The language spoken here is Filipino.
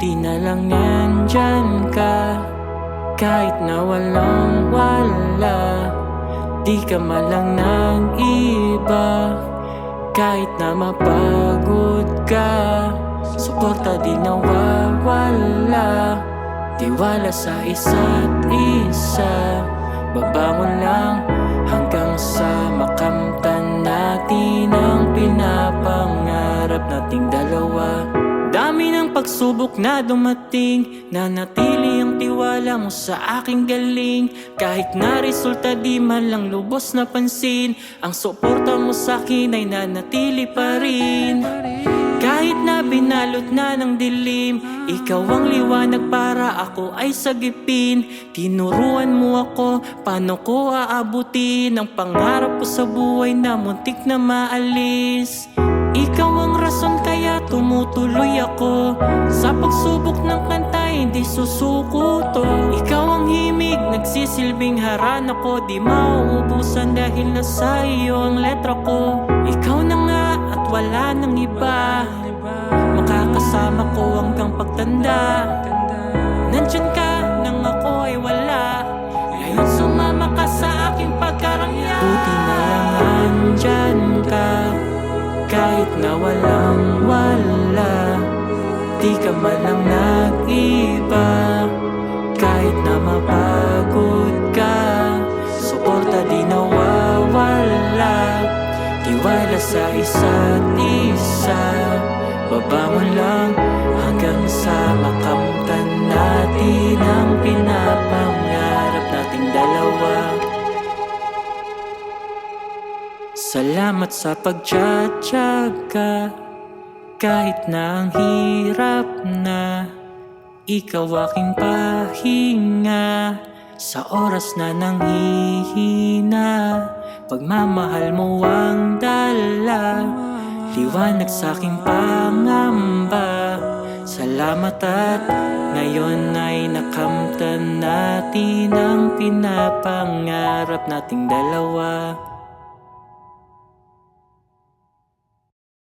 nandyan ka. Kahit na walang wala Di ka malang ng iba Kahit na mapagod ka Suporta di nawawala Tiwala sa isa't isa Babangon lang hanggang sa makamtan natin Ang pinapangarap nating dalawa pagsubok na dumating Nanatili ang tiwala mo sa aking galing. Kahit na resulta di man lang lubos na pansin Ang suporta mo sa akin ay nanatili pa rin. Kahit na binalot na ng dilim Ikaw ang liwanag para ako ay sagipin. Tinuruan mo ako paano ko aabutin Ang pangarap ko sa buhay na muntik na maalis? Ikaw ang rason kaya tumutuloy ako Sa pagsubok ng kanta hindi susuko to. Ikaw ang himig nagsisilbing haran ako. Di mauubusan dahil nasa iyo ang letra ko. Ikaw na nga at wala nang iba. Makakasama ko hanggang pagtanda. Nandyan ka Kahit na walang wala Di ka man lang nag-iba. Kahit na mapagod ka Suporta di nawawala. Tiwala sa isa't isa Babangon lang hanggang sa makamtan natin Ang pinapangarap Salamat sa pagtsatsaga. Kahit na ang hirap na Ikaw aking pahinga. Sa oras na nanghihina Pagmamahal mo ang dala. Liwanag sa aking pangamba. Salamat at ngayon ay nakamtan natin Ang pinapangarap nating dalawa